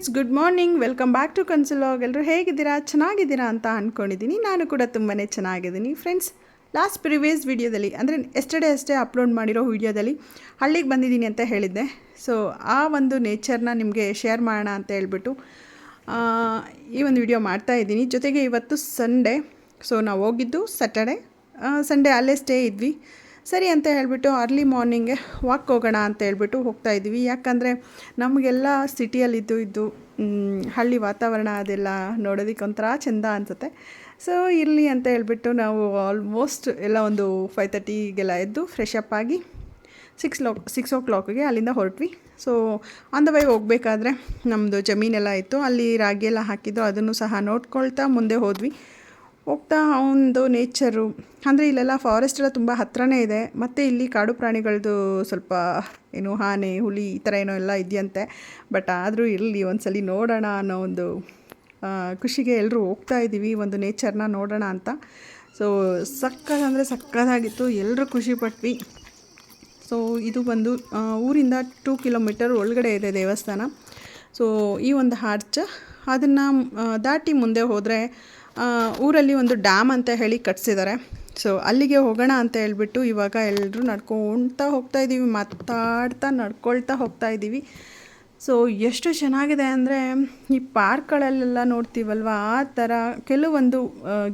Friends good morning welcome back to Kansal ಎಲ್ಲರೂ ಹೇಗಿದ್ದೀರಾ? ಚೆನ್ನಾಗಿದ್ದೀರಾ ಅಂತ ಅಂದ್ಕೊಂಡಿದ್ದೀನಿ ನಾನು ಕೂಡ ತುಂಬಾ ಚೆನ್ನಾಗಿದ್ದೀನಿ. ಫ್ರೆಂಡ್ಸ್ ಲಾಸ್ಟ್ ಪ್ರಿವಿಯಸ್ ವಿಡಿಯೋದಲ್ಲಿ ಅಂದರೆ ಎಸ್ಟರ್ಡೇ ಅಷ್ಟೇ ಅಪ್ಲೋಡ್ ಮಾಡಿರೋ ವಿಡಿಯೋದಲ್ಲಿ ಹಳ್ಳಿಗೆ ಬಂದಿದ್ದೀನಿ ಅಂತ ಹೇಳಿದ್ದೆ. ಸೊ ಆ ಒಂದು ನೇಚರ್ನ ನಿಮಗೆ ಶೇರ್ ಮಾಡೋಣ ಅಂತ ಹೇಳ್ಬಿಟ್ಟು ಈ ಒಂದು ವಿಡಿಯೋ ಮಾಡ್ತಾ ಇದ್ದೀನಿ. ಜೊತೆಗೆ ಇವತ್ತು ಸಂಡೇ ಸೊ ನಾವು ಹೋಗಿದ್ದು ಸ್ಯಾಟರ್ಡೆ ಸಂಡೇ ಅಲ್ಲೇ ಸ್ಟೇ ಇದ್ವಿ. ಸರಿ ಅಂತ ಹೇಳಿಬಿಟ್ಟು ಅರ್ಲಿ ಮಾರ್ನಿಂಗೆ ವಾಕ್ ಹೋಗೋಣ ಅಂತ ಹೇಳ್ಬಿಟ್ಟು ಹೋಗ್ತಾ ಇದ್ವಿ. ಯಾಕಂದರೆ ನಮಗೆಲ್ಲ ಸಿಟಿಯಲ್ಲಿದ್ದು ಇದ್ದು ಹಳ್ಳಿ ವಾತಾವರಣ ಅದೆಲ್ಲ ನೋಡೋದಕ್ಕೆ ಒಂಥರ ಚೆಂದ ಅನಿಸುತ್ತೆ. ಸೊ ಇರಲಿ ಅಂತ ಹೇಳಿಬಿಟ್ಟು ನಾವು ಆಲ್ಮೋಸ್ಟ್ ಎಲ್ಲ ಒಂದು ಫೈವ್ ತರ್ಟಿಗೆಲ್ಲ ಎದ್ದು ಫ್ರೆಶ್ ಅಪ್ ಆಗಿ ಸಿಕ್ಸ್ ಲೋ ಸಿಕ್ಸ್ ಓ ಕ್ಲಾಕ್ಗೆ ಅಲ್ಲಿಂದ ಹೊರಟ್ವಿ. ಸೊ ಆನ್ ದ ವೈ ಹೋಗಬೇಕಾದ್ರೆ ನಮ್ಮದು ಜಮೀನೆಲ್ಲ ಇತ್ತು. ಅಲ್ಲಿ ರಾಗಿ ಎಲ್ಲ ಹಾಕಿದ್ದು, ಅದನ್ನು ಸಹ ನೋಡ್ಕೊಳ್ತಾ ಮುಂದೆ ಹೋದ್ವಿ. ಹೋಗ್ತಾ ಒಂದು ನೇಚರು ಅಂದರೆ ಇಲ್ಲೆಲ್ಲ ಫಾರೆಸ್ಟ್ ಎಲ್ಲ ತುಂಬ ಹತ್ರನೇ ಇದೆ. ಮತ್ತು ಇಲ್ಲಿ ಕಾಡು ಪ್ರಾಣಿಗಳದ್ದು ಸ್ವಲ್ಪ ಏನು ಆನೆ, ಹುಲಿ ಈ ಥರ ಏನೋ ಎಲ್ಲ ಇದೆಯಂತೆ. ಬಟ್ ಆದರೂ ಇರಲಿ ಸಲ ನೋಡೋಣ ಅನ್ನೋ ಒಂದು ಖುಷಿಗೆ ಎಲ್ಲರೂ ಹೋಗ್ತಾ ಇದ್ದೀವಿ ಒಂದು ನೇಚರ್ನ ನೋಡೋಣ ಅಂತ. ಸೊ ಸಕ್ಕತ್ ಅಂದರೆ ಸಕ್ಕತ್ತಾಗಿತ್ತು. ಎಲ್ಲರೂ ಖುಷಿಪಟ್ವಿ ಸೊ ಇದು ಬಂದು ಊರಿಂದ ಟೂ ಕಿಲೋಮೀಟರ್ ಒಳಗಡೆ ಇದೆ ದೇವಸ್ಥಾನ. ಸೊ ಈ ಒಂದು ಆರ್ಚ್ ಅದನ್ನು ದಾಟಿ ಮುಂದೆ ಹೋದರೆ ಊರಲ್ಲಿ ಒಂದು ಡ್ಯಾಮ್ ಅಂತ ಹೇಳಿ ಕಟ್ಸಿದ್ದಾರೆ. ಸೊ ಅಲ್ಲಿಗೆ ಹೋಗೋಣ ಅಂತ ಹೇಳ್ಬಿಟ್ಟು ಇವಾಗ ಎಲ್ಲರೂ ನಡ್ಕೊಳ್ತಾ ಹೋಗ್ತಾ ಇದ್ದೀವಿ ಮಾತಾಡ್ತಾ, ನಡ್ಕೊಳ್ತಾ ಹೋಗ್ತಾ ಇದ್ದೀವಿ ಸೊ ಎಷ್ಟು ಚೆನ್ನಾಗಿದೆ ಅಂದರೆ ಈ ಪಾರ್ಕ್ಗಳಲ್ಲೆಲ್ಲ ನೋಡ್ತೀವಲ್ವ? ಆ ಥರ ಕೆಲವೊಂದು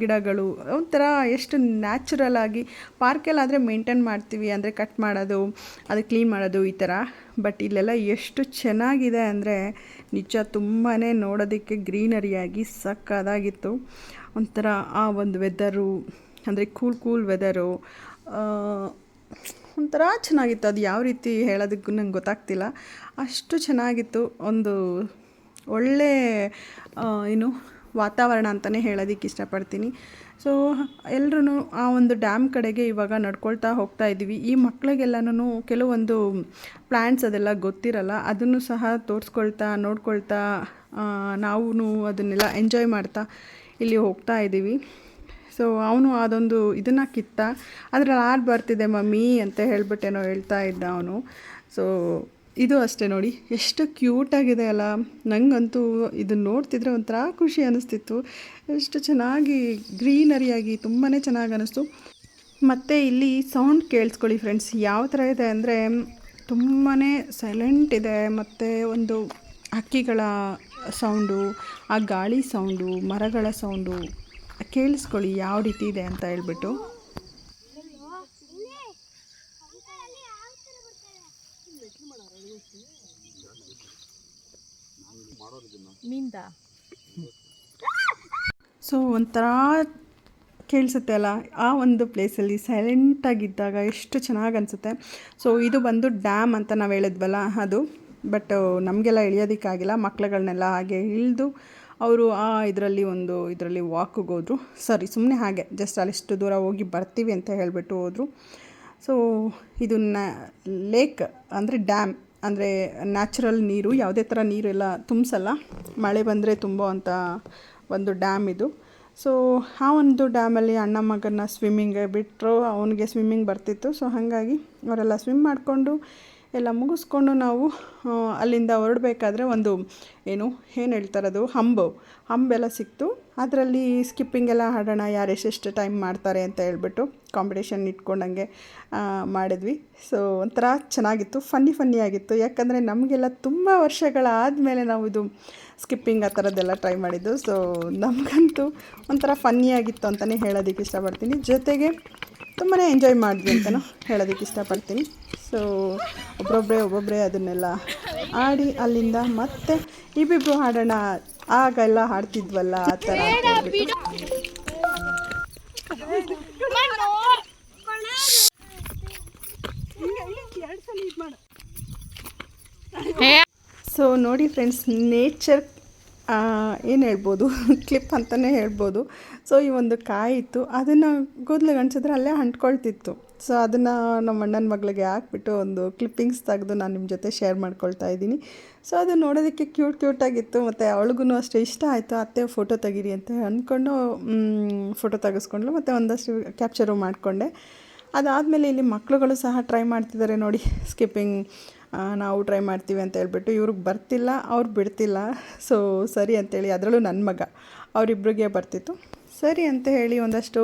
ಗಿಡಗಳು, ಒಂಥರ ಎಷ್ಟು ನ್ಯಾಚುರಲ್ ಆಗಿ ಪಾರ್ಕಲ್ಲಾದರೆ ಮೇಂಟೈನ್ ಮಾಡ್ತೀವಿ ಅಂದರೆ ಕಟ್ ಮಾಡೋದು, ಅದು ಕ್ಲೀನ್ ಮಾಡೋದು ಈ ಥರ. ಬಟ್ ಇಲ್ಲೆಲ್ಲ ಎಷ್ಟು ಚೆನ್ನಾಗಿದೆ ಅಂದರೆ ನಿಜ ತುಂಬಾ ನೋಡೋದಕ್ಕೆ ಗ್ರೀನರಿಯಾಗಿ ಸಕ್ಕದಾಗಿತ್ತು. ಒಂಥರ ಆ ಒಂದು ವೆದರು ಅಂದರೆ ಕೂಲ್ ಕೂಲ್ ವೆದರು ಒಂಥರ ಚೆನ್ನಾಗಿತ್ತು. ಅದು ಯಾವ ರೀತಿ ಹೇಳೋದಕ್ಕೂ ನಂಗೆ ಗೊತ್ತಾಗ್ತಿಲ್ಲ. ಅಷ್ಟು ಚೆನ್ನಾಗಿತ್ತು. ಒಂದು ಒಳ್ಳೆ ಏನು ವಾತಾವರಣ ಅಂತಲೇ ಹೇಳೋದಕ್ಕೆ ಇಷ್ಟಪಡ್ತೀನಿ. ಸೊ ಎಲ್ಲರೂ ಆ ಒಂದು ಡ್ಯಾಮ್ ಕಡೆಗೆ ಇವಾಗ ನಡ್ಕೊಳ್ತಾ ಹೋಗ್ತಾ ಇದ್ದೀವಿ. ಈ ಮಕ್ಕಳಿಗೆಲ್ಲನೂ ಕೆಲವೊಂದು ಪ್ಲ್ಯಾಂಟ್ಸ್ ಅದೆಲ್ಲ ಗೊತ್ತಿರಲ್ಲ. ಅದನ್ನು ಸಹ ತೋರಿಸ್ಕೊಳ್ತಾ, ನೋಡ್ಕೊಳ್ತಾ ನಾವು ಅದನ್ನೆಲ್ಲ ಎಂಜಾಯ್ ಮಾಡ್ತಾ ಇಲ್ಲಿ ಹೋಗ್ತಾ ಇದ್ದೀವಿ. ಸೊ ಅವನು ಅದೊಂದು ಇದನ್ನು ಕಿತ್ತ, ಅದರಲ್ಲಿ ಆಡ್ ಬರ್ತಿದೆ ಮಮ್ಮಿ ಅಂತ ಹೇಳ್ಬಿಟ್ಟೇನೋ ಹೇಳ್ತಾ ಇದ್ದ ಅವನು. ಸೊ ಇದು ಅಷ್ಟೇ ನೋಡಿ, ಎಷ್ಟು ಕ್ಯೂಟಾಗಿದೆ ಅಲ್ಲ. ನನಗಂತೂ ಇದನ್ನು ನೋಡ್ತಿದ್ರೆ ಒಂಥರ ಖುಷಿ ಅನ್ನಿಸ್ತಿತ್ತು ಎಷ್ಟು ಚೆನ್ನಾಗಿ ಗ್ರೀನರಿಯಾಗಿ ತುಂಬಾ ಚೆನ್ನಾಗಿ ಅನ್ನಿಸ್ತು ಮತ್ತು ಇಲ್ಲಿ ಸೌಂಡ್ ಕೇಳಿಸ್ಕೊಳ್ಳಿ ಫ್ರೆಂಡ್ಸ್, ಯಾವ ಥರ ಇದೆ ಅಂದರೆ ತುಂಬಾ ಸೈಲೆಂಟ್ ಇದೆ. ಮತ್ತು ಒಂದು ಹಕ್ಕಿಗಳ ಸೌಂಡು ಆ ಗಾಳಿ ಸೌಂಡು ಮರಗಳ ಸೌಂಡು ಕೇಳಿಸ್ಕೊಳ್ಳಿ ಯಾವ ರೀತಿ ಇದೆ ಅಂತ ಹೇಳ್ಬಿಟ್ಟು. ಸೊ ಒಂಥರ ಕೇಳಿಸುತ್ತೆ ಅಲ್ಲ? ಆ ಒಂದು ಪ್ಲೇಸಲ್ಲಿ ಸೈಲೆಂಟಾಗಿದ್ದಾಗ ಎಷ್ಟು ಚೆನ್ನಾಗಿ ಅನಿಸುತ್ತೆ. ಸೊ ಇದು ಬಂದು ಡ್ಯಾಮ್ ಅಂತ ನಾವು ಹೇಳಿದ್ವಲ್ಲ ಅದು. ಬಟ್ ನಮಗೆಲ್ಲ ಇಳಿಯೋದಕ್ಕಾಗಿಲ್ಲ ಮಕ್ಳುಗಳನ್ನೆಲ್ಲ ಹಾಗೆ ಇಳಿದು ಅವರು, ಆ, ಇದರಲ್ಲಿ ಒಂದು, ಇದರಲ್ಲಿ ವಾಕಿಗೆ ಹೋದರು. ಸರಿ ಸುಮ್ಮನೆ ಹಾಗೆ, ಜಸ್ಟ್ ಅಲ್ಲಿಷ್ಟು ದೂರ ಹೋಗಿ ಬರ್ತೀವಿ ಅಂತ ಹೇಳಿಬಿಟ್ಟು ಹೋದರು. ಸೊ ಇದನ್ನ ಲೇಕ್ ಅಂದರೆ ಡ್ಯಾಮ್, ಅಂದರೆ ನ್ಯಾಚುರಲ್ ನೀರು, ಯಾವುದೇ ಥರ ನೀರೆಲ್ಲ ತುಂಬಿಸಲ್ಲ. ಮಳೆ ಬಂದರೆ ತುಂಬುವಂಥ ಒಂದು ಡ್ಯಾಮ್ ಇದು. ಸೊ ಆ ಒಂದು ಡ್ಯಾಮಲ್ಲಿ ಅಣ್ಣ ಮಗನ ಸ್ವಿಮ್ಮಿಂಗ್ ಬಿಟ್ಟರು ಅವನಿಗೆ ಸ್ವಿಮ್ಮಿಂಗ್ ಬರ್ತಿತ್ತು. ಸೊ ಹಾಗಾಗಿ ಅವರೆಲ್ಲ ಸ್ವಿಮ್ ಮಾಡಿಕೊಂಡು ಎಲ್ಲ ಮುಗಿಸ್ಕೊಂಡು ನಾವು ಅಲ್ಲಿಂದ ಹೊರಡಬೇಕಾದ್ರೆ ಒಂದು, ಏನು ಏನು ಹೇಳ್ತಾರದು ಹಂಬು. ಹಂಬೆಲ್ಲ ಸಿಕ್ತು. ಅದರಲ್ಲಿ ಸ್ಕಿಪ್ಪಿಂಗ್ ಎಲ್ಲ ಆಡೋಣ, ಯಾರು ಎಷ್ಟೆಷ್ಟು ಟೈಮ್ ಮಾಡ್ತಾರೆ ಅಂತ ಹೇಳ್ಬಿಟ್ಟು ಕಾಂಪಿಟೇಷನ್ ಇಟ್ಕೊಂಡಂಗೆ ಮಾಡಿದ್ವಿ. ಸೊ ಒಂಥರ ಚೆನ್ನಾಗಿತ್ತು ಫನ್ನಿ ಫನ್ನಿ ಆಗಿತ್ತು. ಯಾಕಂದರೆ ನಮಗೆಲ್ಲ ತುಂಬ ವರ್ಷಗಳಾದಮೇಲೆ ನಾವು ಇದು ಸ್ಕಿಪ್ಪಿಂಗ್ ಆ ಥರದ್ದೆಲ್ಲ ಟ್ರೈ ಮಾಡಿದ್ದು. ಸೊ ನಮಗಂತೂ ಒಂಥರ ಫನ್ನಿ ಆಗಿತ್ತು ಅಂತಲೇ ಹೇಳೋದಕ್ಕೆ ಇಷ್ಟಪಡ್ತೀನಿ. ಜೊತೆಗೆ ತುಂಬಾ ಎಂಜಾಯ್ ಮಾಡಿದ್ವಿ ಅಂತಲೂ ಹೇಳೋದಕ್ಕೆ ಇಷ್ಟಪಡ್ತೀನಿ. ಸೊ ಒಬ್ಬೊಬ್ಬರೇ ಒಬ್ಬೊಬ್ಬರೇ ಅದನ್ನೆಲ್ಲ ಆಡಿ ಅಲ್ಲಿಂದ ಮತ್ತೆ ಇಬ್ಬಿಬ್ಬರು ಹಾಡೋಣ. ಆಗೆಲ್ಲ ಹಾಡ್ತಿದ್ವಲ್ಲ ಆ ಥರ ಸೊ ನೋಡಿ ಫ್ರೆಂಡ್ಸ್ ನೇಚರ್ ಏನು ಹೇಳ್ಬೋದು? ಕ್ಲಿಪ್ ಅಂತಲೇ ಹೇಳ್ಬೋದು. ಸೊ ಈ ಒಂದು ಕಾಯಿ ಇತ್ತು. ಅದನ್ನು ಕೂದಲು ಗಣಿಸಿದ್ರೆ ಅಲ್ಲೇ ಅಂಟ್ಕೊಳ್ತಿತ್ತು. ಸೊ ಅದನ್ನು ನಮ್ಮ ಅಣ್ಣನ ಮಗಳಿಗೆ ಹಾಕ್ಬಿಟ್ಟು ಒಂದು ಕ್ಲಿಪ್ಪಿಂಗ್ಸ್ ತೆಗೆದು ನಾನು ನಿಮ್ಮ ಜೊತೆ ಶೇರ್ ಮಾಡ್ಕೊಳ್ತಾ ಇದ್ದೀನಿ. ಸೊ ಅದು ನೋಡೋದಕ್ಕೆ ಕ್ಯೂಟ್ ಕ್ಯೂಟಾಗಿತ್ತು ಮತ್ತು ಅವಳಿಗೂ ಅಷ್ಟೇ ಇಷ್ಟ ಆಯಿತು. ಅತ್ತೆ ಫೋಟೋ ತೆಗೀರಿ ಅಂತ ಅಂದ್ಕೊಂಡು ಫೋಟೋ ತೆಗೆಸ್ಕೊಂಡ್ಲು ಮತ್ತು ಒಂದಷ್ಟು ಕ್ಯಾಪ್ಚರು ಮಾಡಿಕೊಂಡೆ. ಅದಾದಮೇಲೆ ಇಲ್ಲಿ ಮಕ್ಕಳುಗಳು ಸಹ ಟ್ರೈ ಮಾಡ್ತಿದ್ದಾರೆ ನೋಡಿ. ಸ್ಕಿಪ್ಪಿಂಗ್ ನಾವು ಟ್ರೈ ಮಾಡ್ತೀವಿ ಅಂತ ಹೇಳ್ಬಿಟ್ಟು ಇವ್ರಿಗೆ ಬರ್ತಿಲ್ಲ, ಅವ್ರು ಬಿಡ್ತಿಲ್ಲ. ಸೊ ಸರಿ ಅಂತೇಳಿ ಅದರಲ್ಲೂ ನನ್ನ ಮಗ ಅವರಿಬ್ಬರಿಗೆ ಬರ್ತಿತ್ತು. ಸರಿ ಅಂತ ಹೇಳಿ ಒಂದಷ್ಟು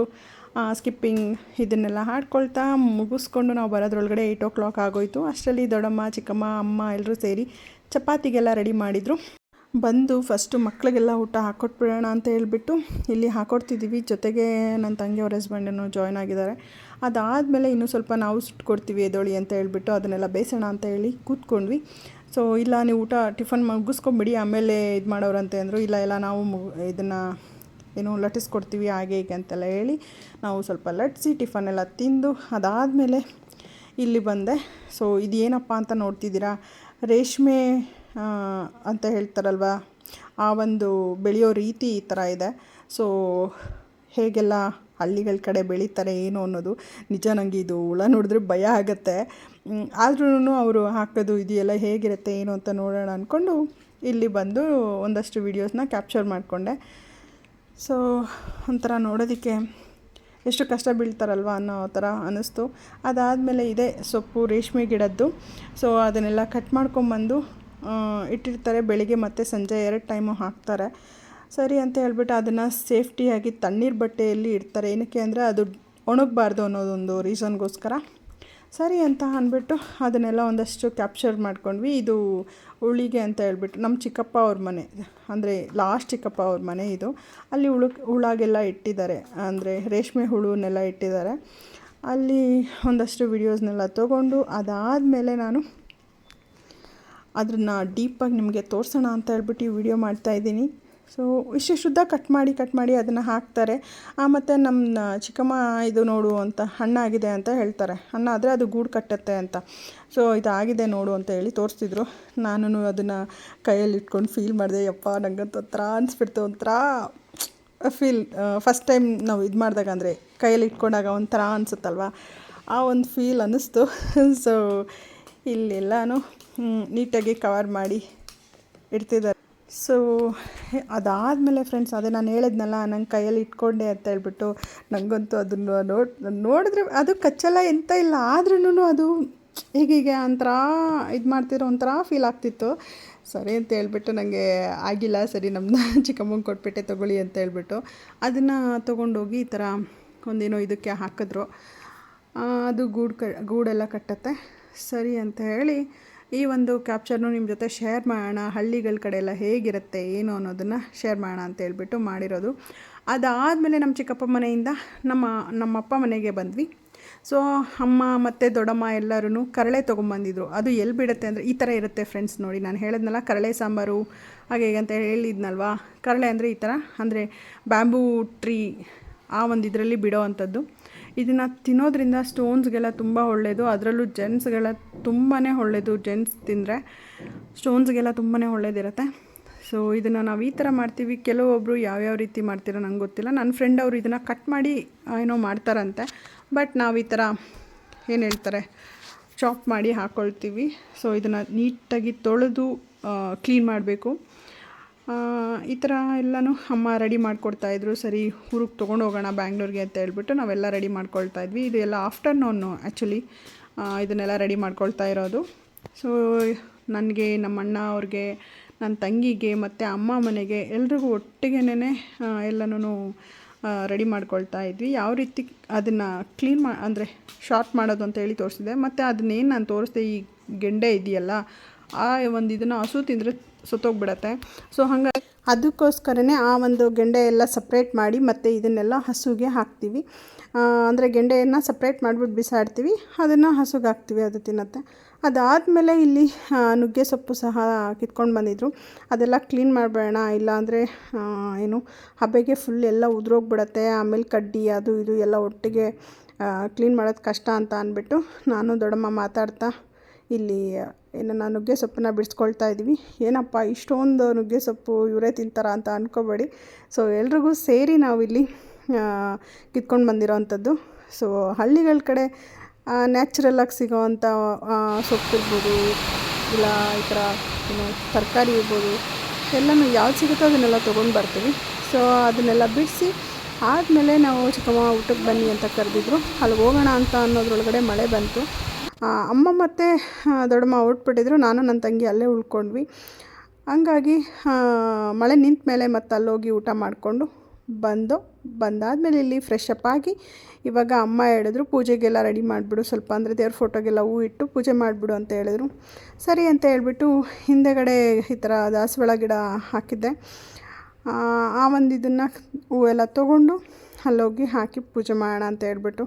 ಸ್ಕಿಪ್ಪಿಂಗ್ ಇದನ್ನೆಲ್ಲ ಹಾಡ್ಕೊಳ್ತಾ ಮುಗಿಸ್ಕೊಂಡು ನಾವು ಬರೋದ್ರೊಳಗಡೆ ಏಯ್ಟ್ ಓ ಕ್ಲಾಕ್ ಆಗೋಯಿತು. ಅಷ್ಟರಲ್ಲಿ ದೊಡ್ಡಮ್ಮ, ಚಿಕ್ಕಮ್ಮ, ಅಮ್ಮ ಎಲ್ಲರೂ ಸೇರಿ ಚಪಾತಿಗೆಲ್ಲ ರೆಡಿ ಮಾಡಿದರು. ಬಂದು ಫಸ್ಟು ಮಕ್ಕಳಿಗೆಲ್ಲ ಊಟ ಹಾಕ್ಕೊಟ್ಬಿಡೋಣ ಅಂತ ಹೇಳ್ಬಿಟ್ಟು ಇಲ್ಲಿ ಹಾಕ್ಕೊಡ್ತಿದ್ದೀವಿ ಜೊತೆಗೆ ನನ್ನ ತಂಗಿಯವ್ರ ಹಸ್ಬೆಂಡನ್ನು ಜಾಯ್ನ್ ಆಗಿದ್ದಾರೆ. ಅದಾದಮೇಲೆ ಇನ್ನೂ ಸ್ವಲ್ಪ ನಾವು ಸುಟ್ಕೊಡ್ತೀವಿ ಎದೋಳಿ ಅಂತ ಹೇಳ್ಬಿಟ್ಟು ಅದನ್ನೆಲ್ಲ ಬೇಯಿಸೋಣ ಅಂತ ಹೇಳಿ ಕೂತ್ಕೊಂಡ್ವಿ. ಸೊ ಇಲ್ಲ ನೀವು ಊಟ ಟಿಫನ್ ಮುಗಿಸ್ಕೊಂಬಿಡಿ, ಆಮೇಲೆ ಇದು ಮಾಡೋರಂತೆ ಅಂದರು. ಇಲ್ಲ ಇಲ್ಲ, ನಾವು ಮು, ಇದನ್ನು ಏನು ಲಟ್ಟಿಸ್ಕೊಡ್ತೀವಿ ಹಾಗೆ ಹೀಗೆ ಅಂತೆಲ್ಲ ಹೇಳಿ ನಾವು ಸ್ವಲ್ಪ ಲಟ್ಟಿಸಿ ಟಿಫನ್ ಎಲ್ಲ ತಿಂದು ಅದಾದಮೇಲೆ ಇಲ್ಲಿ ಬಂದೆ. ಸೊ ಇದು ಏನಪ್ಪ ಅಂತ ನೋಡ್ತಿದ್ದೀರಾ? ರೇಷ್ಮೆ ಅಂತ ಹೇಳ್ತಾರಲ್ವ? ಆ ಒಂದು ಬೆಳೆಯೋ ರೀತಿ ಈ ಥರ ಇದೆ. ಸೊ ಹೇಗೆಲ್ಲ ಹಳ್ಳಿಗಳ ಕಡೆ ಬೆಳೀತಾರೆ, ಏನು ಅನ್ನೋದು ನಿಜ ನನಗೆ ಇದು ಹುಳ ನೋಡಿದ್ರೆ ಭಯ ಆಗುತ್ತೆ. ಆದ್ರೂ ಅವರು ಹಾಕೋದು ಇದೆಯಲ್ಲ ಹೇಗಿರುತ್ತೆ, ಏನು ಅಂತ ನೋಡೋಣ ಅಂದ್ಕೊಂಡು ಇಲ್ಲಿ ಬಂದು ಒಂದಷ್ಟು ವೀಡಿಯೋಸ್ನ ಕ್ಯಾಪ್ಚರ್ ಮಾಡಿಕೊಂಡೆ. ಸೊ ಒಂಥರ ನೋಡೋದಕ್ಕೆ ಎಷ್ಟು ಕಷ್ಟ ಬೀಳ್ತಾರಲ್ವ ಅನ್ನೋ ಥರ ಅನ್ನಿಸ್ತು. ಅದಾದಮೇಲೆ ಇದೆ ಸೊಪ್ಪು ರೇಷ್ಮೆ ಗಿಡದ್ದು. ಸೊ ಅದನ್ನೆಲ್ಲ ಕಟ್ ಮಾಡ್ಕೊಂಬಂದು ಇಟ್ಟಿರ್ತಾರೆ. ಬೆಳಿಗ್ಗೆ ಮತ್ತು ಸಂಜೆ ಎರಡು ಟೈಮು ಹಾಕ್ತಾರೆ. ಸರಿ ಅಂತ ಹೇಳ್ಬಿಟ್ಟು ಅದನ್ನು ಸೇಫ್ಟಿಯಾಗಿ ತಣ್ಣೀರು ಬಟ್ಟೆಯಲ್ಲಿ ಇಡ್ತಾರೆ. ಏನಕ್ಕೆ ಅಂದರೆ ಅದು ಒಣಗಬಾರ್ದು ಅನ್ನೋದೊಂದು ರೀಸನ್ಗೋಸ್ಕರ ಸರಿ ಅಂತ ಅಂದ್ಬಿಟ್ಟು ಅದನ್ನೆಲ್ಲ ಒಂದಷ್ಟು ಕ್ಯಾಪ್ಚರ್ ಮಾಡ್ಕೊಂಡ್ವಿ. ಇದು ಉಳಿಗೆ ಅಂತ ಹೇಳ್ಬಿಟ್ಟು ನಮ್ಮ ಚಿಕ್ಕಪ್ಪ ಅವ್ರ ಮನೆ. ಅಂದರೆ ಲಾಸ್ಟ್ ಚಿಕ್ಕಪ್ಪ ಅವ್ರ ಮನೆ ಇದು. ಅಲ್ಲಿ ಹುಳು ಹುಳಾಗೆಲ್ಲ ಇಟ್ಟಿದ್ದಾರೆ. ಅಂದರೆ ರೇಷ್ಮೆ ಹುಳುನೆಲ್ಲ ಇಟ್ಟಿದ್ದಾರೆ. ಅಲ್ಲಿ ಒಂದಷ್ಟು ವಿಡಿಯೋಸ್ನೆಲ್ಲ ತೊಗೊಂಡು ಅದಾದಮೇಲೆ ನಾನು ಅದನ್ನು ಡೀಪಾಗಿ ನಿಮಗೆ ತೋರಿಸೋಣ ಅಂತ ಹೇಳ್ಬಿಟ್ಟು ಈ ವಿಡಿಯೋ ಮಾಡ್ತಾಯಿದ್ದೀನಿ ಸೊ ಇಷ್ಟು ಶುದ್ಧ ಕಟ್ ಮಾಡಿ ಕಟ್ ಮಾಡಿ ಅದನ್ನು ಹಾಕ್ತಾರೆ. ಮತ್ತು ನಮ್ಮ ಚಿಕ್ಕಮ್ಮ ಇದು ನೋಡು ಅಂತ ಹಣ್ಣಾಗಿದೆ ಅಂತ ಹೇಳ್ತಾರೆ. ಹಣ್ಣಾದರೆ ಅದು ಗೂಡು ಕಟ್ಟತ್ತೆ ಅಂತ. ಸೊ ಇದಾಗಿದೆ ನೋಡು ಅಂತ ಹೇಳಿ ತೋರಿಸ್ತಿದ್ರು. ನಾನು ಅದನ್ನು ಕೈಯಲ್ಲಿ ಇಟ್ಕೊಂಡು ಫೀಲ್ ಮಾಡಿದೆ, ಯಪ್ಪ, ನಂಗಂತ ಒಂಥರ ಅನಿಸ್ಬಿಡ್ತು, ಒಂಥರ ಫೀಲ್ ಫಸ್ಟ್ ಟೈಮ್ ನಾವು ಇದು ಮಾಡಿದಾಗ ಅಂದರೆ ಕೈಯಲ್ಲಿ ಇಟ್ಕೊಂಡಾಗ ಒಂಥರ ಅನಿಸುತ್ತಲ್ವ? ಆ ಒಂದು ಫೀಲ್ ಅನ್ನಿಸ್ತು. ಸೊ ಇಲ್ಲೆಲ್ಲನೂ ನೀಟಾಗಿ ಕವರ್ ಮಾಡಿ ಇಡ್ತಿದ್ದಾರೆ. ಸೊ ಅದಾದಮೇಲೆ ಫ್ರೆಂಡ್ಸ್ ಅದೇ ನಾನು ಹೇಳಿದ್ನಲ್ಲ ನನ್ನ ಕೈಯಲ್ಲಿ ಇಟ್ಕೊಂಡೆ ಅಂತ ಹೇಳ್ಬಿಟ್ಟು ನನಗಂತೂ ಅದನ್ನು ನೋಡ್, ನೋಡಿದ್ರೆ ಅದು ಕಚ್ಚಲ್ಲ ಎಂತ ಇಲ್ಲ ಆದ್ರೂ ಅದು ಹೀಗೀಗೆ ಒಂಥರ ಇದು ಮಾಡ್ತಿರೋ ಒಂಥರ ಫೀಲ್ ಆಗ್ತಿತ್ತು. ಸರಿ ಅಂತ ಹೇಳ್ಬಿಟ್ಟು ನನಗೆ ಆಗಿಲ್ಲ, ಸರಿ ನಮ್ಮನ್ನ ಚಿಕ್ಕಮ್ಮಂಗೆ ಕೊಟ್ಬಿಟ್ಟೆ ತೊಗೊಳ್ಳಿ ಅಂತ ಹೇಳ್ಬಿಟ್ಟು ಅದನ್ನು ತೊಗೊಂಡೋಗಿ ಈ ಥರ ಒಂದೇನೋ ಇದಕ್ಕೆ ಹಾಕಿದ್ರು. ಅದು ಗೂಡು ಕ, ಗೂಡೆಲ್ಲ ಕಟ್ಟತ್ತೆ. ಸರಿ ಅಂತ ಹೇಳಿ ಈ ಒಂದು ಕ್ಯಾಪ್ಚರ್ನು ನಿಮ್ಮ ಜೊತೆ ಶೇರ್ ಮಾಡೋಣ. ಹಳ್ಳಿಗಳ ಕಡೆ ಎಲ್ಲ ಹೇಗಿರುತ್ತೆ, ಏನು ಅನ್ನೋದನ್ನು ಶೇರ್ ಮಾಡೋಣ ಅಂತ ಹೇಳ್ಬಿಟ್ಟು ಮಾಡಿರೋದು. ಅದಾದಮೇಲೆ ನಮ್ಮ ಚಿಕ್ಕಪ್ಪ ಮನೆಯಿಂದ ನಮ್ಮ, ನಮ್ಮಪ್ಪ ಮನೆಗೆ ಬಂದ್ವಿ. ಸೊ ಅಮ್ಮ ಮತ್ತು ದೊಡ್ಡಮ್ಮ ಎಲ್ಲರೂ ಕರಳೆ ತೊಗೊಂಬಂದಿದ್ರು. ಅದು ಎಲ್ಲಿ ಬಿಡುತ್ತೆ ಅಂದರೆ ಈ ಥರ ಇರುತ್ತೆ ಫ್ರೆಂಡ್ಸ್ ನೋಡಿ. ನಾನು ಹೇಳಿದ್ನಲ್ಲ, ಕರಳೆ ಸಾಂಬಾರು ಹಾಗೆ ಹೀಗೆ ಅಂತ ಹೇಳಿದ್ನಲ್ವಾ? ಕರಳೆ ಅಂದರೆ ಈ ಥರ ಅಂದರೆ ಬ್ಯಾಂಬೂ ಟ್ರೀ ಆ ಒಂದು ಇದರಲ್ಲಿ ಬಿಡೋ ಅಂಥದ್ದು. ಇದನ್ನು ತಿನ್ನೋದ್ರಿಂದ ಸ್ಟೋನ್ಸ್ಗೆಲ್ಲ ತುಂಬ ಒಳ್ಳೆಯದು ಅದರಲ್ಲೂ ಜೆಂಟ್ಸ್ಗೆಲ್ಲ ತುಂಬಾ ಒಳ್ಳೆಯದು ಜೆಂಟ್ಸ್ ತಿಂದರೆ ಸ್ಟೋನ್ಸ್ಗೆಲ್ಲ ತುಂಬಾ ಒಳ್ಳೇದಿರುತ್ತೆ. ಸೊ ಇದನ್ನು ನಾವು ಈ ಥರ ಮಾಡ್ತೀವಿ. ಕೆಲವೊಬ್ಬರು ಯಾವ್ಯಾವ ರೀತಿ ಮಾಡ್ತೀರೋ ನಂಗೆ ಗೊತ್ತಿಲ್ಲ. ನನ್ನ ಫ್ರೆಂಡ್ ಅವರು ಇದನ್ನು ಕಟ್ ಮಾಡಿ ಏನೋ ಮಾಡ್ತಾರಂತೆ. ಬಟ್ ನಾವು ಈ ಥರ ಏನು ಹೇಳ್ತಾರೆ ಚಾಪ್ ಮಾಡಿ ಹಾಕ್ಕೊಳ್ತೀವಿ ಸೊ ಇದನ್ನು ನೀಟಾಗಿ ತೊಳೆದು ಕ್ಲೀನ್ ಮಾಡಬೇಕು. ಈ ಥರ ಎಲ್ಲನೂ ಅಮ್ಮ ರೆಡಿ ಮಾಡ್ಕೊಡ್ತಾಯಿದ್ರು ಸರಿ ಊರಿಗೆ ತೊಗೊಂಡು ಹೋಗೋಣ ಬ್ಯಾಂಗ್ಳೂರಿಗೆ ಅಂತ ಹೇಳ್ಬಿಟ್ಟು ನಾವೆಲ್ಲ ರೆಡಿ ಮಾಡ್ಕೊಳ್ತಾ ಇದ್ವಿ. ಇದು ಎಲ್ಲ ಆಫ್ಟರ್ನೂನು ಆ್ಯಕ್ಚುಲಿ ಇದನ್ನೆಲ್ಲ ರೆಡಿ ಮಾಡ್ಕೊಳ್ತಾ ಇರೋದು. ಸೊ ನನಗೆ ನಮ್ಮ ಅಣ್ಣ ಅವ್ರಿಗೆ ನನ್ನ ತಂಗಿಗೆ ಮತ್ತು ಅಮ್ಮ ಮನೆಗೆ ಎಲ್ರಿಗೂ ಒಟ್ಟಿಗೆನೇ ಎಲ್ಲನೂ ರೆಡಿ ಮಾಡ್ಕೊಳ್ತಾ ಇದ್ವಿ. ಯಾವ ರೀತಿ ಅದನ್ನು ಕ್ಲೀನ್ ಮಾ, ಅಂದರೆ ಶಾರ್ಟ್ ಮಾಡೋದು ಅಂತ ಹೇಳಿ ತೋರಿಸಿದೆ. ಮತ್ತು ಅದನ್ನೇನು ನಾನು ತೋರಿಸ್ದೆ, ಈ ಗೆಂಡೆ ಇದೆಯಲ್ಲ, ಆ ಒಂದು ಇದನ್ನು ಹಸು ತಿಂದರೆ ಸುತ್ತೋಗ್ಬಿಡತ್ತೆ. ಸೊ ಹಾಗಾಗಿ ಅದಕ್ಕೋಸ್ಕರನೇ ಆ ಒಂದು ಗೆಂಡೆ ಎಲ್ಲ ಸಪ್ರೇಟ್ ಮಾಡಿ ಮತ್ತು ಇದನ್ನೆಲ್ಲ ಹಸುಗೆ ಹಾಕ್ತೀವಿ. ಅಂದರೆ ಗೆಂಡೆಯನ್ನು ಸಪ್ರೇಟ್ ಮಾಡಿಬಿಟ್ಟು ಬಿಸಾಡ್ತೀವಿ. ಅದನ್ನು ಹಸುಗೆ ಹಾಕ್ತೀವಿ, ಅದು ತಿನ್ನತ್ತೆ. ಅದಾದಮೇಲೆ ಇಲ್ಲಿ ನುಗ್ಗೆ ಸೊಪ್ಪು ಸಹ ಕಿತ್ಕೊಂಡು ಬಂದಿದ್ರು. ಅದೆಲ್ಲ ಕ್ಲೀನ್ ಮಾಡಬೇಡ ಇಲ್ಲಾಂದರೆ ಏನು, ಹಬೆಗೆ ಫುಲ್ ಎಲ್ಲ ಉದುರೋಗ್ಬಿಡತ್ತೆ. ಆಮೇಲೆ ಕಡ್ಡಿ, ಅದು ಇದು ಎಲ್ಲ ಒಟ್ಟಿಗೆ ಕ್ಲೀನ್ ಮಾಡೋದು ಕಷ್ಟ ಅಂತ ಅಂದ್ಬಿಟ್ಟು ನಾನು ದೊಡ್ಡಮ್ಮ ಮಾತಾಡ್ತಾ ಇಲ್ಲಿ ಏನು ನಾನು ನುಗ್ಗೆ ಸೊಪ್ಪನ್ನ ಬಿಡಿಸ್ಕೊಳ್ತಾ ಇದ್ದೀವಿ. ಏನಪ್ಪ, ಇಷ್ಟೊಂದು ನುಗ್ಗೆ ಸೊಪ್ಪು ಇವರೇ ತಿಂತಾರ ಅಂತ ಅಂದ್ಕೋಬೇಡಿ ಸೊ ಎಲ್ರಿಗೂ ಸೇರಿ ನಾವಿಲ್ಲಿ ಕಿತ್ಕೊಂಡು ಬಂದಿರೋ ಅಂಥದ್ದು. ಸೊ ಹಳ್ಳಿಗಳ ಕಡೆ ನ್ಯಾಚುರಲಾಗಿ ಸಿಗೋವಂಥ ಸೊಪ್ಪಿರ್ಬೋದು ಇಲ್ಲ ಈ ಥರ, ಏನು, ತರಕಾರಿ ಇರ್ಬೋದು, ಎಲ್ಲನೂ ಯಾವ್ದು ಸಿಗುತ್ತೋ ಅದನ್ನೆಲ್ಲ ತೊಗೊಂಡು ಬರ್ತೀವಿ. ಸೊ ಅದನ್ನೆಲ್ಲ ಬಿಡಿಸಿ, ಆದಮೇಲೆ ನಾವು ಚಿಕ್ಕಮ್ಮ ಊಟಕ್ಕೆ ಬನ್ನಿ ಅಂತ ಕರೆದಿದ್ರು. ಅಲ್ಲಿಗೆ ಹೋಗೋಣ ಅಂತ ಅನ್ನೋದ್ರೊಳಗಡೆ ಮಳೆ ಬಂತು. ಅಮ್ಮ ಮತ್ತು ದೊಡ್ಡಮ್ಮ ಹೊರಟ್ಬಿಟ್ಟಿದ್ರು. ನಾನು ನನ್ನ ತಂಗಿ ಅಲ್ಲೇ ಉಳ್ಕೊಂಡ್ವಿ. ಹಂಗಾಗಿ ಮಳೆ ನಿಂತ ಮೇಲೆ ಮತ್ತೆ ಅಲ್ಲೋಗಿ ಊಟ ಮಾಡಿಕೊಂಡು ಬಂದು ಬಂದಾದಮೇಲೆ ಇಲ್ಲಿ ಫ್ರೆಶ್ ಅಪ್ ಆಗಿ ಇವಾಗ ಅಮ್ಮ ಹೇಳಿದ್ರು ಪೂಜೆಗೆಲ್ಲ ರೆಡಿ ಮಾಡಿಬಿಡು. ಸ್ವಲ್ಪ ಅಂದರೆ ದೇವ್ರ ಫೋಟೋಗೆಲ್ಲ ಹೂ ಇಟ್ಟು ಪೂಜೆ ಮಾಡಿಬಿಡು ಅಂತ ಹೇಳಿದ್ರು. ಸರಿ ಅಂತ ಹೇಳಿಬಿಟ್ಟು ಹಿಂದೆಗಡೆ ಈ ಥರ ದಾಸವಾಳ ಗಿಡ ಹಾಕಿದ್ದೆ. ಆ, ಒಂದು ಇದನ್ನು ಹೂವೆಲ್ಲ ತೊಗೊಂಡು ಅಲ್ಲೋಗಿ ಹಾಕಿ ಪೂಜೆ ಮಾಡೋಣ ಅಂತ ಹೇಳ್ಬಿಟ್ಟು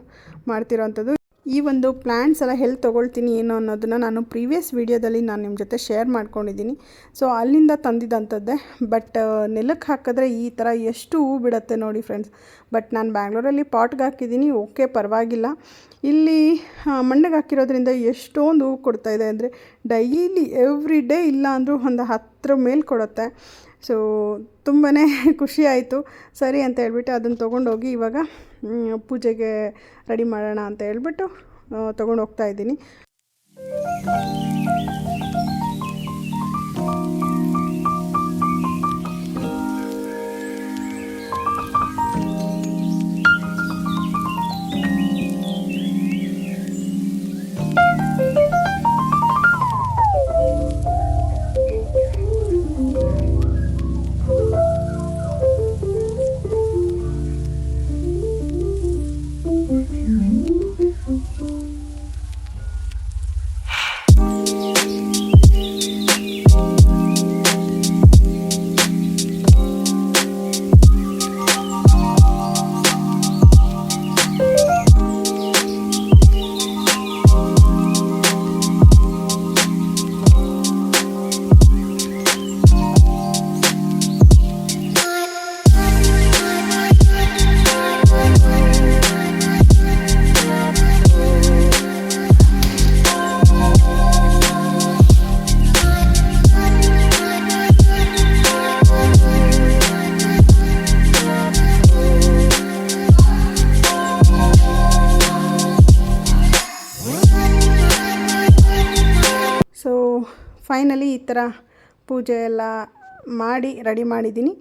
ಮಾಡ್ತಿರೋವಂಥದ್ದು ಈ ಒಂದು ಪ್ಲ್ಯಾಂಟ್ಸ್ ಎಲ್ಲ ಎಲ್ಲಿ ತೊಗೊಳ್ತೀನಿ ಏನು ಅನ್ನೋದನ್ನು ನಾನು ಪ್ರೀವಿಯಸ್ ವೀಡಿಯೋದಲ್ಲಿ ನಾನು ನಿಮ್ಮ ಜೊತೆ ಶೇರ್ ಮಾಡ್ಕೊಂಡಿದ್ದೀನಿ. ಸೊ ಅಲ್ಲಿಂದ ತಂದಿದ್ದಂಥದ್ದೇ ಬಟ್ ನೆಲಕ್ಕೆ ಹಾಕಿದ್ರೆ ಈ ಥರ ಎಷ್ಟು ಹೂ ಬಿಡುತ್ತೆ ನೋಡಿ ಫ್ರೆಂಡ್ಸ್ ಬಟ್ ನಾನು ಬ್ಯಾಂಗ್ಳೂರಲ್ಲಿ ಪಾಟ್ಗೆ ಹಾಕಿದ್ದೀನಿ. ಓಕೆ ಪರವಾಗಿಲ್ಲ. ಇಲ್ಲಿ ಮಣ್ಣಿಗೆ ಹಾಕಿರೋದ್ರಿಂದ ಎಷ್ಟೊಂದು ಹೂ ಕೊಡ್ತಾಯಿದೆ ಅಂದರೆ ಡೈಲಿ ಎವ್ರಿ ಡೇ ಇಲ್ಲ ಅಂದರೂ ಒಂದು ಹತ್ತರ ಮೇಲೆ ಕೊಡುತ್ತೆ. ಸೊ ತುಂಬಾ ಖುಷಿ ಆಯಿತು. ಸರಿ ಅಂತ ಹೇಳ್ಬಿಟ್ಟು ಅದನ್ನು ತೊಗೊಂಡೋಗಿ ಇವಾಗ ಪೂಜೆಗೆ ರೆಡಿ ಮಾಡೋಣ ಅಂತ ಹೇಳ್ಬಿಟ್ಟು ತೊಗೊಂಡು ಹೋಗ್ತಾ ಇದ್ದೀನಿ. ಫೈನಲಿ ಈ ಥರ ಪೂಜೆ ಎಲ್ಲ ಮಾಡಿ, ರೆಡಿ ಮಾಡಿದ್ದೀನಿ.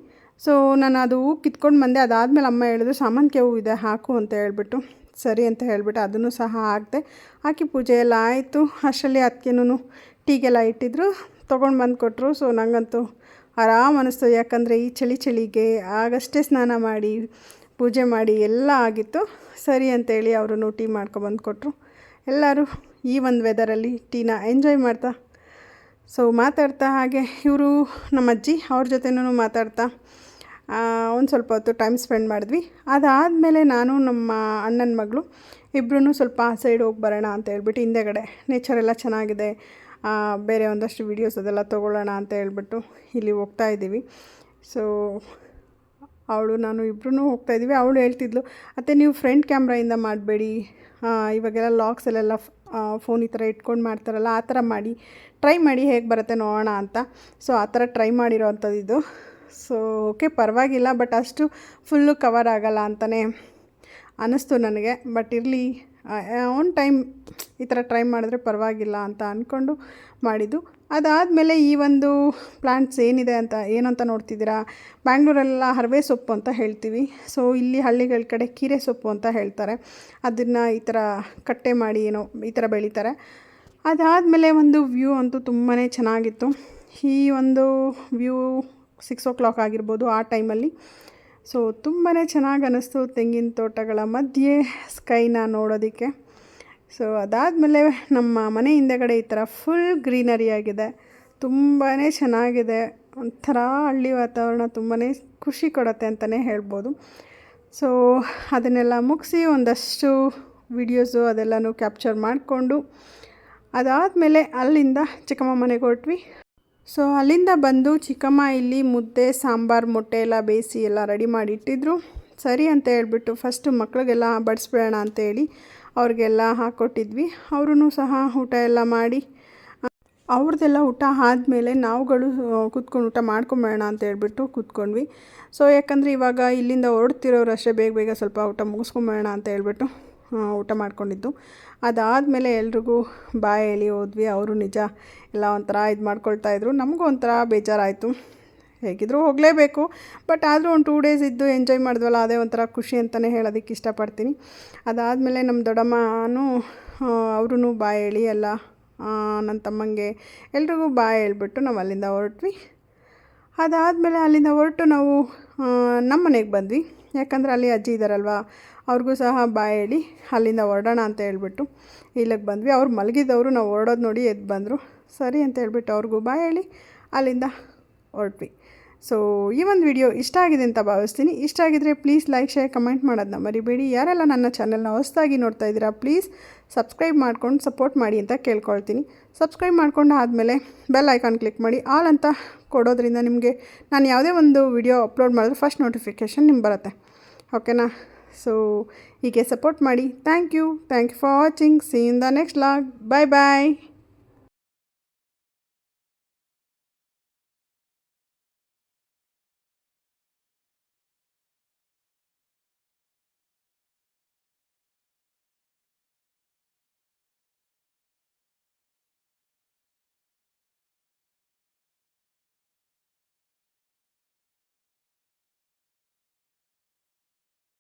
ಸೊ ನಾನು ಅದು ಹೂ ಕಿತ್ಕೊಂಡು ಬಂದೆ. ಅದಾದಮೇಲೆ ಅಮ್ಮ ಹೇಳಿದ್ರು ಸಾಮಂತಿಗೆ ಹೂ ಇದೆ, ಹಾಕು ಅಂತ ಹೇಳ್ಬಿಟ್ಟು. ಸರಿ ಅಂತ ಹೇಳಿಬಿಟ್ಟು ಅದನ್ನು ಸಹ ಹಾಕಿದೆ, ಹಾಕಿ ಪೂಜೆ ಎಲ್ಲ ಆಯಿತು. ಅಷ್ಟರಲ್ಲಿ ಅದಕ್ಕೇನು ಟೀಗೆಲ್ಲ ಇಟ್ಟಿದ್ರು, ತೊಗೊಂಡು ಬಂದು ಕೊಟ್ಟರು ಸೊ ನನಗಂತೂ ಆರಾಮ್ ಅನ್ನಿಸ್ತು ಯಾಕಂದರೆ ಈ ಚಳಿ ಚಳಿಗೆ ಆಗಷ್ಟೇ ಸ್ನಾನ ಮಾಡಿ, ಪೂಜೆ ಮಾಡಿ ಎಲ್ಲ ಆಗಿತ್ತು. ಸರಿ ಅಂತೇಳಿ ಅವರು ಟೀ ಮಾಡ್ಕೊಬಂದು ಕೊಟ್ಟರು ಎಲ್ಲರೂ ಈ ಒಂದು ವೆದರಲ್ಲಿ ಟೀನ ಎಂಜಾಯ್ ಮಾಡ್ತಾ ಸೊ, ಮಾತಾಡ್ತಾ ಹಾಗೆ ಇವರು ನಮ್ಮ ಅಜ್ಜಿ ಅವ್ರ ಜೊತೆನೂ ಮಾತಾಡ್ತಾ ಒಂದು ಸ್ವಲ್ಪ ಹೊತ್ತು ಟೈಮ್ ಸ್ಪೆಂಡ್ ಮಾಡಿದ್ವಿ. ಅದಾದಮೇಲೆ ನಾನು ನಮ್ಮ ಅಣ್ಣನ ಮಗಳು ಇಬ್ಬರೂ ಸ್ವಲ್ಪ ಆ ಸೈಡ್ ಹೋಗಿ ಬರೋಣ ಅಂತ ಹೇಳ್ಬಿಟ್ಟು ಹಿಂದೆಗಡೆ ನೇಚರ್ ಎಲ್ಲ ಚೆನ್ನಾಗಿದೆ ಬೇರೆ ಒಂದಷ್ಟು ವೀಡಿಯೋಸ್ ಅದೆಲ್ಲ ತೊಗೊಳ್ಳೋಣ ಅಂತ ಹೇಳ್ಬಿಟ್ಟು ಇಲ್ಲಿ ಹೋಗ್ತಾ ಇದ್ದೀವಿ. ಸೊ ಅವಳು, ನಾನು ಇಬ್ಬರೂ ಹೋಗ್ತಾ ಇದ್ದೀವಿ. ಅವಳು ಹೇಳ್ತಿದ್ಲು ಮತ್ತು ನೀವು ಫ್ರಂಟ್ ಕ್ಯಾಮ್ರಾಯಿಂದ ಮಾಡಬೇಡಿ ಇವಾಗೆಲ್ಲ ಲಾಕ್ಸಲ್ಲೆಲ್ಲ ಫೋನ್ ಈ ಥರ ಇಟ್ಕೊಂಡು ಮಾಡ್ತಾರಲ್ಲ, ಆ ಥರ ಮಾಡಿ. ಟ್ರೈ ಮಾಡಿ ಹೇಗೆ ಬರುತ್ತೆ ನೋಡೋಣ ಅಂತ. ಸೊ ಆ ಥರ ಟ್ರೈ ಮಾಡಿರೋ ಅಂಥದ್ದು ಇದು. ಸೊ ಓಕೆ ಪರವಾಗಿಲ್ಲ ಬಟ್ ಅಷ್ಟು ಫುಲ್ಲು ಕವರ್ ಆಗಲ್ಲ ಅಂತಲೇ ಅನ್ನಿಸ್ತು ನನಗೆ. ಬಟ್ ಇರಲಿ ಒನ್ ಟೈಮ್ ಈ ಥರ ಟ್ರೈ ಮಾಡಿದ್ರೆ ಪರವಾಗಿಲ್ಲ ಅಂತ ಅಂದ್ಕೊಂಡು ಮಾಡಿದ್ದು. ಅದಾದಮೇಲೆ ಈ ಒಂದು ಪ್ಲ್ಯಾಂಟ್ಸ್ ಏನಿದೆ ಅಂತ ಏನು ಅಂತ ನೋಡ್ತಿದ್ದೀರಾ? ಬ್ಯಾಂಗ್ಳೂರೆಲ್ಲ ಹರವೆ ಸೊಪ್ಪು ಅಂತ ಹೇಳ್ತೀವಿ. ಸೊ ಇಲ್ಲಿ ಹಳ್ಳಿಗಳ ಕಡೆ ಕೀರೆ ಸೊಪ್ಪು ಅಂತ ಹೇಳ್ತಾರೆ. ಅದನ್ನು ಈ ಥರ ಕಟ್ಟೆ ಮಾಡಿ ಏನೋ ಈ ಥರ ಬೆಳೀತಾರೆ. ಅದಾದಮೇಲೆ ಒಂದು ವ್ಯೂ ಅಂತೂ ತುಂಬಾ ಚೆನ್ನಾಗಿತ್ತು. ಈ ಒಂದು ವ್ಯೂ ಸಿಕ್ಸ್ ಓ ಕ್ಲಾಕ್ ಆಗಿರ್ಬೋದು ಆ ಟೈಮಲ್ಲಿ ಸೊ ತುಂಬಾ ಚೆನ್ನಾಗಿ ಅನ್ನಿಸ್ತು ತೆಂಗಿನ ತೋಟಗಳ ಮಧ್ಯೆ ಸ್ಕೈನ ನೋಡೋದಕ್ಕೆ. ಸೊ ಅದಾದಮೇಲೆ ನಮ್ಮ ಮನೆ ಹಿಂದೆಗಡೆ ಈ ಥರ ಫುಲ್ ಗ್ರೀನರಿ ಆಗಿದೆ. ತುಂಬಾ ಚೆನ್ನಾಗಿದೆ. ಒಂಥರ ಹಳ್ಳಿ ವಾತಾವರಣ ತುಂಬಾ ಖುಷಿ ಕೊಡುತ್ತೆ ಅಂತಲೇ ಹೇಳ್ಬೋದು. ಸೊ ಅದನ್ನೆಲ್ಲ ಮುಗಿಸಿ ಒಂದಷ್ಟು ವಿಡಿಯೋಸು ಅದೆಲ್ಲನೂ ಕ್ಯಾಪ್ಚರ್ ಮಾಡಿಕೊಂಡು, ಅದಾದಮೇಲೆ ಅಲ್ಲಿಂದ ಚಿಕ್ಕಮ್ಮ ಮನೆಗೆ ಹೊರಟ್ವಿ. ಸೊ ಅಲ್ಲಿಂದ ಬಂದು ಚಿಕ್ಕಮ್ಮ ಇಲ್ಲಿ ಮುದ್ದೆ, ಸಾಂಬಾರು, ಮೊಟ್ಟೆ ಎಲ್ಲ ಬೇಯಿಸಿ ಎಲ್ಲ ರೆಡಿ ಮಾಡಿ ಇಟ್ಟಿದ್ರು ಸರಿ ಅಂತ ಹೇಳ್ಬಿಟ್ಟು ಫಸ್ಟು ಮಕ್ಕಳಿಗೆಲ್ಲ ಬಡಿಸ್ಬಿಡೋಣ ಅಂತೇಳಿ ಅವ್ರಿಗೆಲ್ಲ ಹಾಕ್ಕೊಟ್ಟಿದ್ವಿ ಅವ್ರೂ ಸಹ ಊಟ ಎಲ್ಲ ಮಾಡಿ, ಅವ್ರದ್ದೆಲ್ಲ ಊಟ ಆದಮೇಲೆ ನಾವುಗಳು ಕೂತ್ಕೊಂಡು ಊಟ ಮಾಡ್ಕೊಂಬೇಡ ಅಂತ ಹೇಳ್ಬಿಟ್ಟು ಕೂತ್ಕೊಂಡ್ವಿ. ಸೊ ಯಾಕಂದರೆ ಇವಾಗ ಇಲ್ಲಿಂದ ಹೊರಡ್ತಿರೋರು ಅಷ್ಟೇ ಬೇಗ ಬೇಗ ಸ್ವಲ್ಪ ಊಟ ಮುಗಿಸ್ಕೊಂಬೇಡ ಅಂತ ಹೇಳ್ಬಿಟ್ಟು ಊಟ ಮಾಡ್ಕೊಂಡಿದ್ದು. ಅದಾದಮೇಲೆ ಎಲ್ರಿಗೂ ಬಾಯಿ ಹೇಳಿ ಹೋದ್ವಿ ಅವರು ನಿಜ ಎಲ್ಲ ಒಂಥರ ಇದು ಮಾಡ್ಕೊಳ್ತಾಯಿದ್ರು ನಮಗೂ ಒಂಥರ ಬೇಜಾರಾಯಿತು. ಹೇಗಿದ್ರೂ ಹೋಗಲೇಬೇಕು. ಬಟ್ ಆದರೂ ಒಂದು ಟೂ ಡೇಸ್ ಇದ್ದು ಎಂಜಾಯ್ ಮಾಡಿದ್ವಲ್ಲ, ಅದೇ ಒಂಥರ ಖುಷಿ ಅಂತಲೇ ಹೇಳೋದಕ್ಕೆ ಇಷ್ಟಪಡ್ತೀನಿ. ಅದಾದಮೇಲೆ ನಮ್ಮ ದೊಡ್ಡಮ್ಮನೂ ಅವ್ರೂ ಬಾಯ್ ಹೇಳಿ ಎಲ್ಲ ನನ್ನ ತಮ್ಮಂಗೆ ಎಲ್ರಿಗೂ ಬಾಯ್ ಹೇಳ್ಬಿಟ್ಟು ನಾವು ಅಲ್ಲಿಂದ ಹೊರಟ್ವಿ. ಅದಾದಮೇಲೆ ಅಲ್ಲಿಂದ ಹೊರಟು ನಾವು ನಮ್ಮ ಮನೆಗೆ ಬಂದ್ವಿ. ಯಾಕಂದರೆ ಅಲ್ಲಿ ಅಜ್ಜಿ ಇದ್ದಾರಲ್ವ ಅವ್ರಿಗೂ ಸಹ ಬಾಯ್ ಹೇಳಿ ಅಲ್ಲಿಂದ ಹೊರಡೋಣ ಅಂತ ಹೇಳ್ಬಿಟ್ಟು ಇಲ್ಲಿಗೆ ಬಂದ್ವಿ. ಅವ್ರು ಮಲಗಿದವರು, ನಾವು ಹೊರಡೋದು ನೋಡಿ ಎದ್ದು ಬಂದರು. ಸರಿ ಅಂತ ಹೇಳ್ಬಿಟ್ಟು ಅವ್ರಿಗೂ ಬಾಯ್ ಹೇಳಿ ಅಲ್ಲಿಂದ ಹೊರಟ್ವಿ. ಸೊ ಈ ಒಂದು ವಿಡಿಯೋ ಇಷ್ಟ ಆಗಿದೆ ಅಂತ ಭಾವಿಸ್ತೀನಿ. ಇಷ್ಟ ಆಗಿದ್ರೆ ಪ್ಲೀಸ್ ಲೈಕ್ ಶೇರ್ ಕಮೆಂಟ್ ಮಾಡೋದನ್ನ ಮರಿಬೇಡಿ. ಯಾರೆಲ್ಲ ನನ್ನ ಚಾನಲ್ನ ಹೊಸದಾಗಿ ನೋಡ್ತಾ ಇದ್ದೀರಾ ಪ್ಲೀಸ್ ಸಬ್ಸ್ಕ್ರೈಬ್ ಮಾಡ್ಕೊಂಡು ಸಪೋರ್ಟ್ ಮಾಡಿ ಅಂತ ಕೇಳ್ಕೊಳ್ತೀನಿ. ಸಬ್ಸ್ಕ್ರೈಬ್ ಮಾಡ್ಕೊಂಡು ಆದಮೇಲೆ ಬೆಲ್ ಐಕಾನ್ ಕ್ಲಿಕ್ ಮಾಡಿ. ಆಲ್ ಅಂತ ಕೊಡೋದ್ರಿಂದ ನಿಮಗೆ ನಾನು ಯಾವುದೇ ಒಂದು ವಿಡಿಯೋ ಅಪ್ಲೋಡ್ ಮಾಡಿದ್ರೆ ಫಸ್ಟ್ ನೋಟಿಫಿಕೇಷನ್ ನಿಮ್ಗೆ ಬರುತ್ತೆ. ಓಕೆನಾ ಸೊ ಹೀಗೆ ಸಪೋರ್ಟ್ ಮಾಡಿ. Thank you thank you for watching see in the next log bye bye